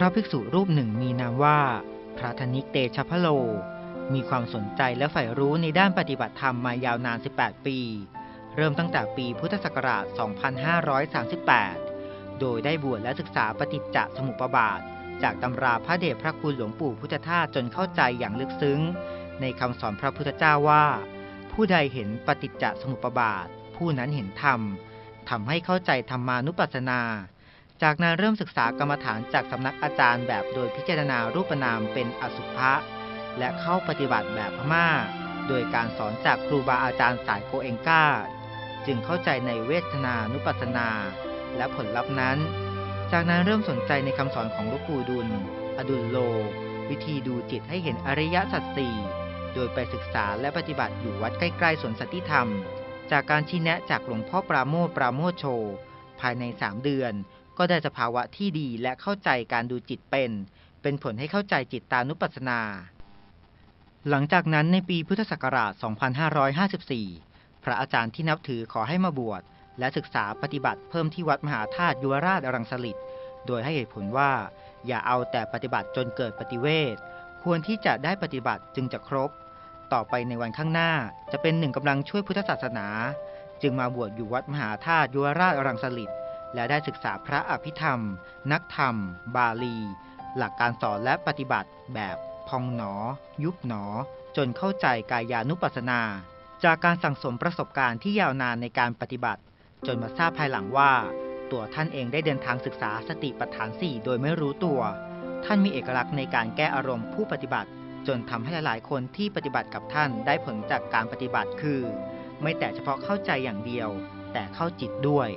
พระภิกษุรูปหนึ่งมีนามว่า พระธนิกเตชะพะโล มีความสนใจและใฝ่รู้ในด้านปฏิบัติธรรมมายาวนาน 18 ปี เริ่มตั้งแต่ปีพุทธศักราช 2538 โดยได้บวชและศึกษาปฏิจจสมุปบาท จากตำราพระเดชพระคุณหลวงปู่พุทธทาสจนเข้าใจอย่างลึกซึ้ง ในคำสอนพระพุทธเจ้าว่า ผู้ใดเห็นปฏิจจสมุปบาท ผู้นั้นเห็นธรรมทำให้เข้าใจธรรมานุปัสสนา จากนั้นเริ่มศึกษากรรมฐานจากสำนักอาจารย์แบบโดยพิจารณารูปนามเป็นอสุภะและเข้าปฏิบัติแบบพม่า โดยการสอนจากครูบาอาจารย์สายโกเองกาจึงเข้าใจในเวทนานุปัสสนา และผลลัพธ์นั้น จากนั้นเริ่มสนใจในคำสอนของหลูกปู่ดุล อดุลโล วิธีดูจิตให้เห็นอริยสัจสี่โดยไปศึกษาและปฏิบัติอยู่วัดใกล้ๆสวนสันติธรรม จากการชี้แนะจากหลวงพ่อปราโมทปราโมทโช ภายในสามเดือน ก็ได้สภาวะที่ดีและเข้าใจการดูจิตเป็น เป็นผลให้เข้าใจจิตตานุปัสสนา หลังจากนั้นในปีพุทธศักราช 2554 พระอาจารย์ที่นับถือขอให้มาบวชและศึกษาปฏิบัติเพิ่มที่วัดมหาธาตุยุวราชรังสฤษโดยให้เหตุผลว่า อย่าเอาแต่ปฏิบัติจนเกิดปฏิเวทควรที่จะได้ปฏิบัติจึงจะครบ ต่อไปในวันข้างหน้าจะเป็นหนึ่งกำลังช่วยพุทธศาสนา จึงมาบวชอยู่วัดมหาธาตุยุวราชรังสฤษ และได้ศึกษาพระอภิธรรม นักธรรม บาลี หลักการสอนและปฏิบัติแบบพองหนอ ยุบหนอ จนเข้าใจกายานุปัสสนา จากการสั่งสมประสบการณ์ที่ยาวนานในการปฏิบัติ จนมาทราบภายหลังว่า ตัวท่านเองได้เดินทางศึกษาสติปัฏฐานสี่โดยไม่รู้ตัว ท่านมีเอกลักษณ์ในการแก้อารมณ์ผู้ปฏิบัติ จนทำให้หลายๆ คนที่ปฏิบัติกับท่านได้ผลจากการปฏิบัติคือ ไม่แต่เฉพาะเข้าใจอย่างเดียว แต่เข้าจิตด้วย